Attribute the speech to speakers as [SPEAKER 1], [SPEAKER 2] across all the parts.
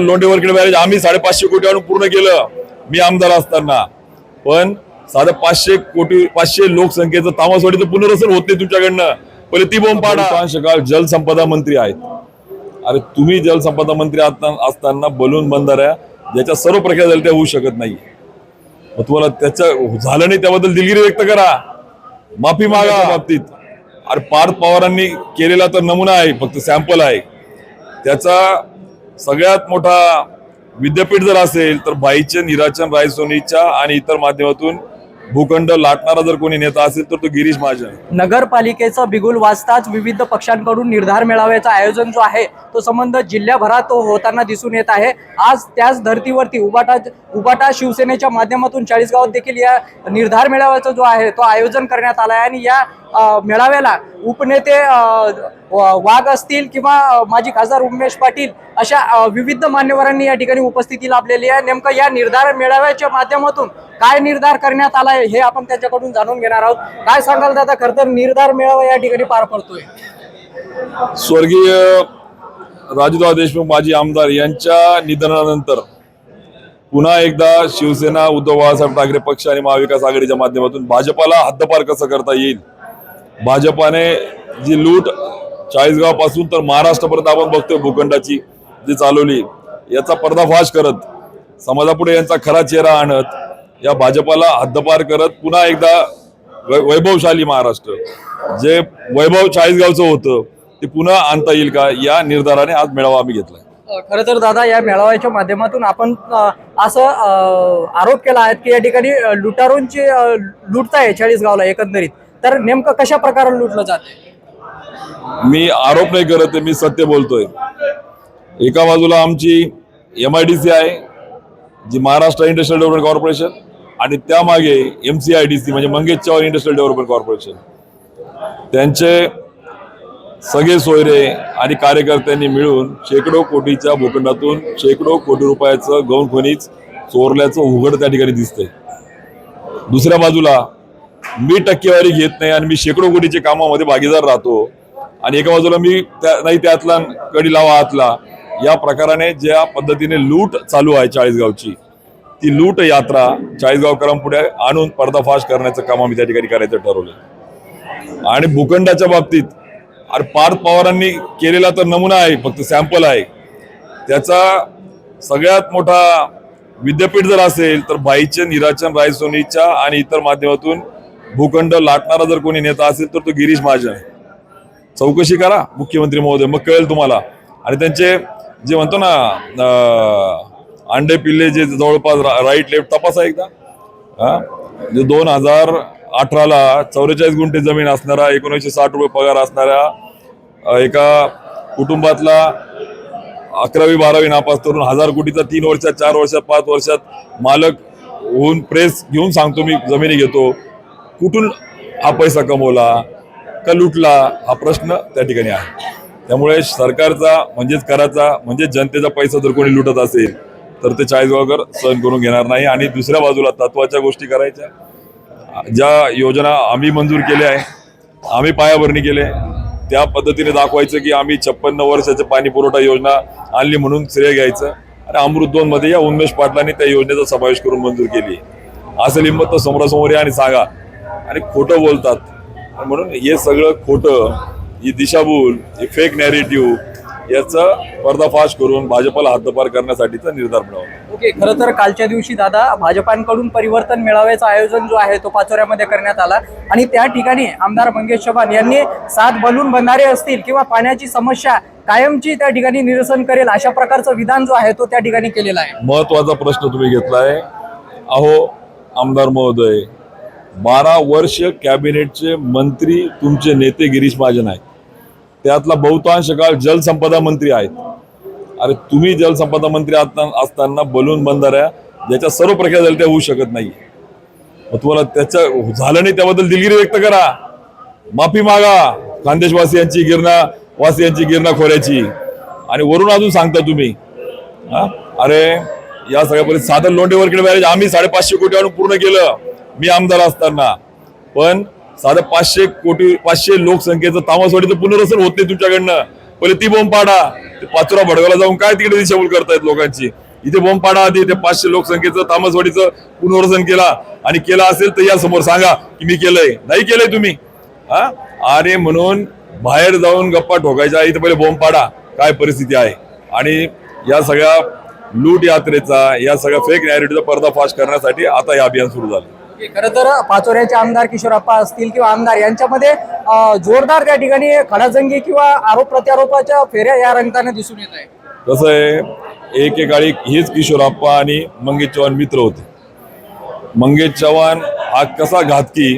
[SPEAKER 1] लोंढेवरकडे barrage आम्ही साडेपाचशे कोटी आणून पूर्ण केलं. मी आमदार असताना. पण साधं पाचशे कोटी पाचशे लोकसंख्येचं तामसवाडीचं पुनर्वसन होत नाही तुमच्याकडनं. पहिले ती बोंब पाडा. जलसंपदा मंत्री आहेत. अरे तुम्ही जलसंपदा मंत्री असता- असताना बलून बंधाऱ्या ज्याच्या सर्व प्रक्रिया झाल्या त्या होऊ शकत नाही. मग तुम्हाला त्याचं झालं नाही त्याबद्दल दिलगिरी व्यक्त करा. माफी मागा. बाबतीत. अरे पार्थ पवारांनी केलेला तर नमुना आहे फक्त सॅम्पल आहे. त्याचा सगळ्यात मोठा विद्यापीठ जर असेल तर भाईचंद निराचन रायसोनीच्या आणि इतर माध्यमातून भूखंड लाटणारा जर कोणी नेता असेल तर तो गिरीश महाजन. नगरपालिकेचा
[SPEAKER 2] नगरपालिकेचं बिगुल वाजताच विविध पक्षांकडून निर्धार मेळाव्याचा आयोजन जो आहे तो संबंध जिल्ह्याभरात तो होताना दिसून येत आहे. आज त्याच धर्तीवरती उबाटा उबाटा शिवसेनेच्या माध्यमातून चाळीसगावात देखील या निर्धार मेळाव्याचा जो आहे तो आयोजन करण्यात आला आहे. आणि या मेळाव्याला उपनेते वाघ असतील किंवा माजी खासदार उमेश पाटील अशा विविध मान्यवरांनी या ठिकाणी उपस्थिती लाभलेली आहे. नेमकं या निर्धार मेळाव्याच्या माध्यमातून काय निर्धार करण्यात आलाय हे आपण त्याच्याकडून जाणून घेणार आहोत. काय सांगाल दादा खर तर निर्धार मेळावा या ठिकाणी पार पडतोय.
[SPEAKER 1] स्वर्गीय राजूराव देशमुख माजी आमदार यांच्या निधनानंतर पुन्हा एकदा शिवसेना उद्धव बाळासाहेब ठाकरे पक्ष आणि महाविकास आघाडीच्या माध्यमातून भाजपाला हद्दपार कसं करता येईल? भाजपाने जी लूट चाळीसगावपासून तर महाराष्ट्रापर्यंत आपण बघतोय भूखंडाची जी चालवली याचा पर्दाफाश करत समाजापुढे यांचा खरा चेहरा आणत या भाजपाला हद्दपार करत पुन्हा एकदा वैभवशाली महाराष्ट्र. जे वैभव चाळीसगावचं होतं ते पुन्हा आणता येईल का? या निर्धाराने आज मेळावा आम्ही घेतलाय.
[SPEAKER 2] अ, खरं तर दादा या मेळाव्याच्या माध्यमातून आपण असं आरोप केला आहे की या ठिकाणी लुटारूंची लुटत आहे चाळीसगावला एकंदरीत. तर नेमकं कशा प्रकारे लुटलं जात
[SPEAKER 1] मी आरोप नाही करत मी सत्य बोलतोय. एका बाजूला आमची एम आय डी सी आहे जी महाराष्ट्र इंडस्ट्रियल डेव्हलपमेंट कॉर्पोरेशन आणि त्यामागे M C I D C म्हणजे Mangesh Chavan industrial development corporation त्यांचे सगळे सोयरे आणि कार्यकर्त्यांनी मिळून शेकडो कोटीच्या भूखंडातून शेकडो कोटी रुपयाचं गौण खनिज चोरल्याचं उघड त्या ठिकाणी दिसतंय. दुसऱ्या बाजूला मी टक्केवारी घेत नाही आणि मी शेकडो कोटीच्या कामामध्ये भागीदार राहतो आणि एका बाजूला मी त्या नाही त्यातला कडी लावा आतला या प्रकाराने ज्या पद्धतीने लूट चालू आहे चाळीसगावची ती लूट यात्रा चाळीसगावकरांपुढे आणून पर्दाफाश करण्याचं काम आम्ही त्या ठिकाणी करायचं ठरवलं आणि भूखंडाच्या बाबतीत अरे पार्थ पवारांनी केलेला तर नमुना आहे फक्त सॅम्पल आहे. त्याचा सगळ्यात मोठा विद्यापीठ जर असेल तर भाईचे निराचन रायसोनीच्या आणि इतर माध्यमातून भूखंड लाटणारा जर कोणी नेता असेल तर तो गिरीश महाजन चौकशी करा मुख्यमंत्री महोदय मग कळेल तुम्हाला. आणि त्यांचे जे म्हणतो ना अंडे पिल्ले जे जवळपास रा- राईट लेफ्ट तपासा एकदा. हा? जे दोन हजार अठराला चौवेचाळीस गुंठे जमीन असणारा एकोणीसशे साठ रुपये पगार असणाऱ्या एका कुटुंबातला अकरावी बारावी नापास करून हजार कोटीचा तीन वर्षात चार वर्षात पाच वर्षात मालक होऊन प्रेस घेऊन सांगतो मी जमिनी घेतो. कुठून हा पैसा कमवला का लुटला हा प्रश्न त्या ठिकाणी आहे. त्यामुळे सरकारचा म्हणजेच कराचा म्हणजेच जनतेचा पैसा जर कोणी लुटत असेल तर ते चाळीसगावकर सहन करून घेणार नाही. आणि दुसऱ्या बाजूला तत्वाच्या गोष्टी करायच्या. ज्या योजना आम्ही मंजूर केल्या आहे आम्ही पायाभरणी केले त्या पद्धतीने दाखवायचं की आम्ही छप्पन्न वर्षाच्या पाणी पुरवठा योजना आणली म्हणून श्रेय घ्यायचं. आणि अमृत दोन मध्ये या उन्मेष पाटलांनी त्या योजनेचा समावेश करून मंजूर केली असं लिंबत तर समोरासमोर या आणि सांगा. आणि खोटं बोलतात. म्हणून हे सगळं खोटं ही दिशाभूल ही फेक नॅरेटिव्ह याचा पर्दाफाश करून भाजपला हद्दपार करण्यासाठीचा निर्धार मिळवला
[SPEAKER 2] ओके खरं तर कालच्या दिवशी दादा भाजपांकडून परिवर्तन मेळाव्याचं आयोजन जो आहे तो पाचोऱ्यामध्ये करण्यात आला. आणि त्या ठिकाणी आमदार मंगेश चव्हाण यांनी सात बलून बंधारे असतील किंवा पाण्याची समस्या कायमची त्या ठिकाणी निरसन करेल अशा प्रकारचं विधान जो आहे तो त्या ठिकाणी केलेला आहे.
[SPEAKER 1] महत्त्वाचा प्रश्न तुम्ही घेतलाय. अहो आमदार महोदय बारा वर्ष कॅबिनेटचे मंत्री तुमचे नेते गिरीश महाजन आहेत. त्यातला बहुतांश काळ जलसंपदा मंत्री आहेत. अरे तुम्ही जलसंपदा मंत्री असताना बलून बंधाऱ्या ज्याच्या सर्व प्रक्रिया झाल्या त्या होऊ शकत नाही. तुम्हाला त्याचं झालं नाही त्याबद्दल दिलगिरी व्यक्त करा. माफी मागा. खानदेशवासियांची गिरणा वासियांची गिरणा खोऱ्याची. आणि वरून अजून सांगता तुम्ही. हा? अरे या सगळ्या परिस्थिती साधन लोंढेवरकडे आम्ही साडेपाचशे कोटी आणून पूर्ण केलं. मी आमदार असताना. पण साधं पाचशे कोटी पाचशे लोकसंख्येचं तामसवाडीचं पुनर्वसन होत नाही तुमच्याकडनं. पहिले ती बोंब पाडा ते पाचोरा भडगावला जाऊन काय तिकडे दिशाभूल करतायत लोकांची? इथे बॉम्ब पाडा आधी ते पाचशे लोकसंख्येचं तामसवाडीचं पुनर्वसन केला आणि केला असेल तर या समोर सांगा की मी केलंय. नाही केलंय तुम्ही. हा? अरे म्हणून बाहेर जाऊन गप्पा ठोकायच्या इथे पहिले बॉम्ब पाडा काय परिस्थिती आहे? आणि या सगळ्या लूट यात्रेचा या सगळ्या फेक नॅरेटिव्हचा पर्दाफाश करण्यासाठी आता हे अभियान सुरू झालं.
[SPEAKER 2] खरं तर पाचोऱ्याचे आमदार किशोरप्पा असतील किंवा आमदार यांच्यामध्ये जोरदार त्या ठिकाणी खडाजंगी किंवा आरोप प्रत्यारोपाच्या फेऱ्या या रंगताने दिसून येत आहे
[SPEAKER 1] कसं आहे एकेकाळी हेच किशोरप्पा आणि मंगेश चव्हाण मित्र होते. मंगेश चव्हाण हा कसा घातकी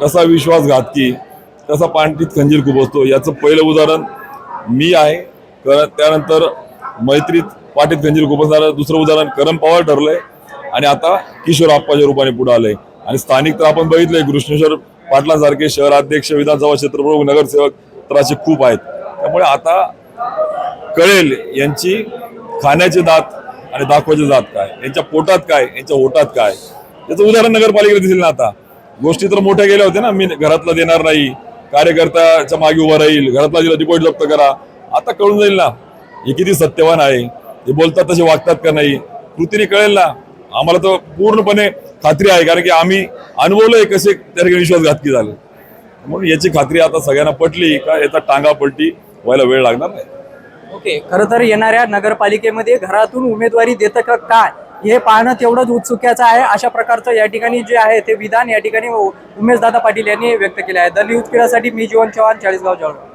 [SPEAKER 1] कसा विश्वासघातकी कसा पांडीत खंजीर खूप असतो याचं पहिलं उदाहरण मी आहे. क- त्यानंतर मैत्रीत पाटीत खंजीर खूप दुसरं उदाहरण करम पवार ठरलंय. आणि आता किशोर आप्पाच्या रूपाने पुढे आलंय. आणि स्थानिक तर आपण बघितलंय कृष्णेश्वर पाटलांसारखे शहराध्यक्ष विधानसभा क्षेत्रप्रमुख नगरसेवक तर असे खूप आहेत. त्यामुळे आता कळेल यांची खाण्याचे दात आणि दाखवायचे दात काय यांच्या पोटात काय यांच्या ओटात काय. याचं उदाहरण नगरपालिकेला दिसेल ना आता. गोष्टी तर मोठ्या गेल्या होत्या ना मी घरातला देणार नाही कार्यकर्त्याच्या मागे उभा राहील घरातला दिला डिपॉझिट जप्त करा. आता कळून जाईल ना हे किती सत्यवान आहे ते बोलतात तसे वागतात का नाही कृतीने कळेल ना. आम्हाला तर पूर्णपणे खात्री आहे कारण की आम्ही अनुभवलंय कसे त्या ठिकाणी विश्वासघातकी झाले. म्हणून याची खात्री आता सगळ्यांना पटली का याचा टांगा पलटी व्हायला वेळ लागणार नाही.
[SPEAKER 2] ओके खरं तर येणाऱ्या नगरपालिकेमध्ये घरातून उमेदवारी देतं का काय हे पाहणं तेवढंच उत्सुक्याचं आहे. अशा प्रकारचं या ठिकाणी जे आहे ते विधान या ठिकाणी उमेशदादा पाटील यांनी व्यक्त केले आहे. दलित न्यूज क्रीडासाठी मी जीवन चव्हाण चाळीसगाव जळगाव